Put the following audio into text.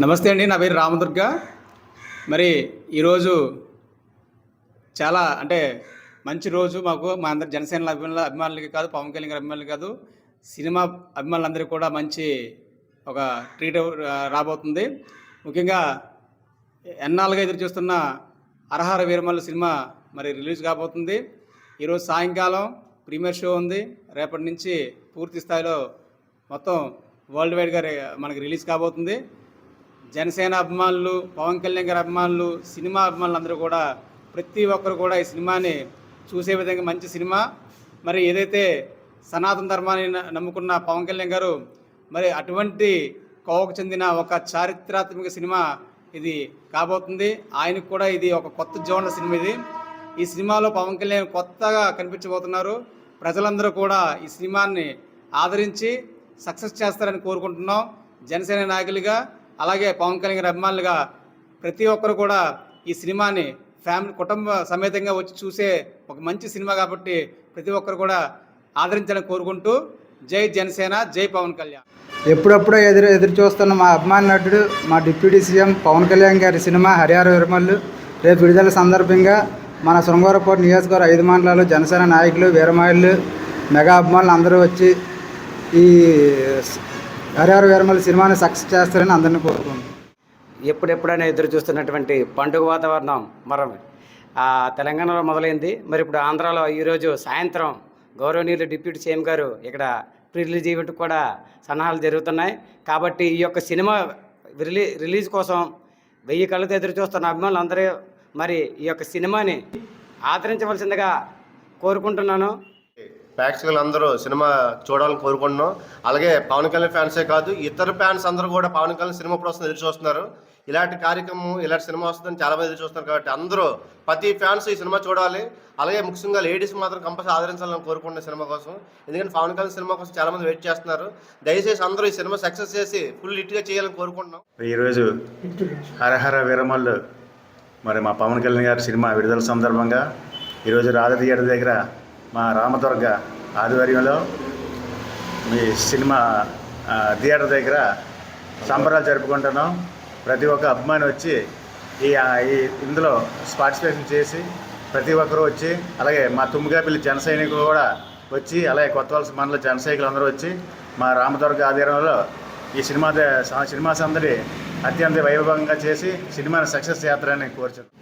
నమస్తే అండి నా పేరు రామదుర్గ. మరి ఈరోజు చాలా అంటే మంచి రోజు మాకు మా అందరి జనసేన అభిమానుల అభిమానులకి కాదు పవన్ కళ్యాణ్ గారి అభిమానులకి కాదు సినిమా అభిమానులందరికీ కూడా మంచి ఒక ట్రీట్ రాబోతుంది. ముఖ్యంగా ఎన్నాళ్ళుగా ఎదురు చూస్తున్న అరహార వీరమల్లు సినిమా మరి రిలీజ్ కాబోతుంది. ఈరోజు సాయంకాలం ప్రీమియర్ షో ఉంది. రేపటి నుంచి పూర్తి స్థాయిలో మొత్తం వరల్డ్ వైడ్గా మనకి రిలీజ్ కాబోతుంది. జనసేన అభిమానులు పవన్ కళ్యాణ్ గారి అభిమానులు సినిమా అభిమానులు అందరూ కూడా ప్రతి ఒక్కరు కూడా ఈ సినిమాని చూసే విధంగా మంచి సినిమా. మరి ఏదైతే సనాతన ధర్మాన్ని నమ్ముకున్న పవన్ కళ్యాణ్ గారు మరి అటువంటి కోవకు చెందిన ఒక చారిత్రాత్మక సినిమా ఇది కాబోతుంది. ఆయనకు కూడా ఇది ఒక కొత్త జోనర్ సినిమా ఇది. ఈ సినిమాలో పవన్ కళ్యాణ్ కొత్తగా కనిపించబోతున్నారు. ప్రజలందరూ కూడా ఈ సినిమాని ఆదరించి సక్సెస్ చేస్తారని కోరుకుంటున్నాం. జనసేన నాయకులుగా అలాగే పవన్ కళ్యాణ్ గారి అభిమానులుగా ప్రతి ఒక్కరు కూడా ఈ సినిమాని ఫ్యామిలీ కుటుంబ సమేతంగా వచ్చి చూసే ఒక మంచి సినిమా కాబట్టి ప్రతి ఒక్కరు కూడా ఆదరించాలని కోరుకుంటూ జై జనసేన జై పవన్ కళ్యాణ్. ఎప్పుడప్పుడో ఎదురు ఎదురు చూస్తున్న మా అభిమాన నటుడు మా డిప్యూటీ సీఎం పవన్ కళ్యాణ్ గారి సినిమా హరిహర విరమల్లు రేపు విడుదల సందర్భంగా మన శృంగారపూర్ నియోజకవర్గ ఐదు మండలాలు జనసేన నాయకులు వీరమాయిలు మెగా అభిమానులు అందరూ వచ్చి ఈ హరిహర వీరమల్ సినిమాని సక్సెస్ చేస్తారని అందరినీ కోరుకుంటున్నాం. ఎప్పుడెప్పుడైనా ఎదురు చూస్తున్నటువంటి పండుగ వాతావరణం మరి ఆ, తెలంగాణలో మొదలైంది. మరి ఇప్పుడు ఆంధ్రాలో ఈరోజు సాయంత్రం గౌరవనీయులు డిప్యూటీ సీఎం గారు ఇక్కడ ప్రీ రిలీజ్ ఈవెంట్ కూడా సన్నాహాలు జరుగుతున్నాయి. కాబట్టి ఈ యొక్క సినిమా రిలీ రిలీజ్ కోసం వెయ్యి కళ్ళతో ఎదురు చూస్తున్న అభిమానులు అందరూ మరి ఈ యొక్క సినిమాని ఆదరించవలసిందిగా కోరుకుంటున్నాను. ప్రేక్షకులు అందరూ సినిమా చూడాలని కోరుకుంటున్నాం. అలాగే పవన్ కళ్యాణ్ ఫ్యాన్సే కాదు ఇతర ఫ్యాన్స్ అందరూ కూడా పవన్ కళ్యాణ్ సినిమా ఇప్పుడు వస్తుంది ఎదురు చూస్తున్నారు. ఇలాంటి కార్యక్రమం ఇలాంటి సినిమా వస్తుందని చాలా మంది ఎదురు చూస్తున్నారు కాబట్టి అందరూ ప్రతి ఫ్యాన్స్ ఈ సినిమా చూడాలి. అలాగే ముఖ్యంగా లేడీస్ మాత్రం కంపల్సరీ ఆదరించాలని కోరుకుంటున్న సినిమా కోసం. ఎందుకంటే పవన్ కళ్యాణ్ సినిమా కోసం చాలా మంది వెయిట్ చేస్తున్నారు. దయచేసి అందరూ ఈ సినిమా సక్సెస్ చేసి ఫుల్ హిట్గా చేయాలని కోరుకుంటున్నాం. ఈరోజు హరహర వీరమల్లు మరి మా పవన్ కళ్యాణ్ గారి సినిమా విడుదల సందర్భంగా ఈరోజు రాధ థియేటర్ దగ్గర మా రామదుర్గ ఆధ్వర్యంలో మీ సినిమా థియేటర్ దగ్గర సంబరాలు జరుపుకుంటున్నాం. ప్రతి ఒక్క అభిమాని వచ్చి ఈ ఈ ఇందులో పార్టిసిపేషన్ చేసి ప్రతి ఒక్కరూ వచ్చి అలాగే మా తుమ్మిగాపల్లి జన సైనికులు కూడా వచ్చి అలాగే కొత్త వలస మండల జన సైనికులు అందరూ వచ్చి మా రామదుర్గ ఆధ్వర్యంలో ఈ సినిమా ద- సినిమా సందడి అత్యంత వైభవంగా చేసి సినిమాని సక్సెస్ చేస్తారని కోరుచున్నాను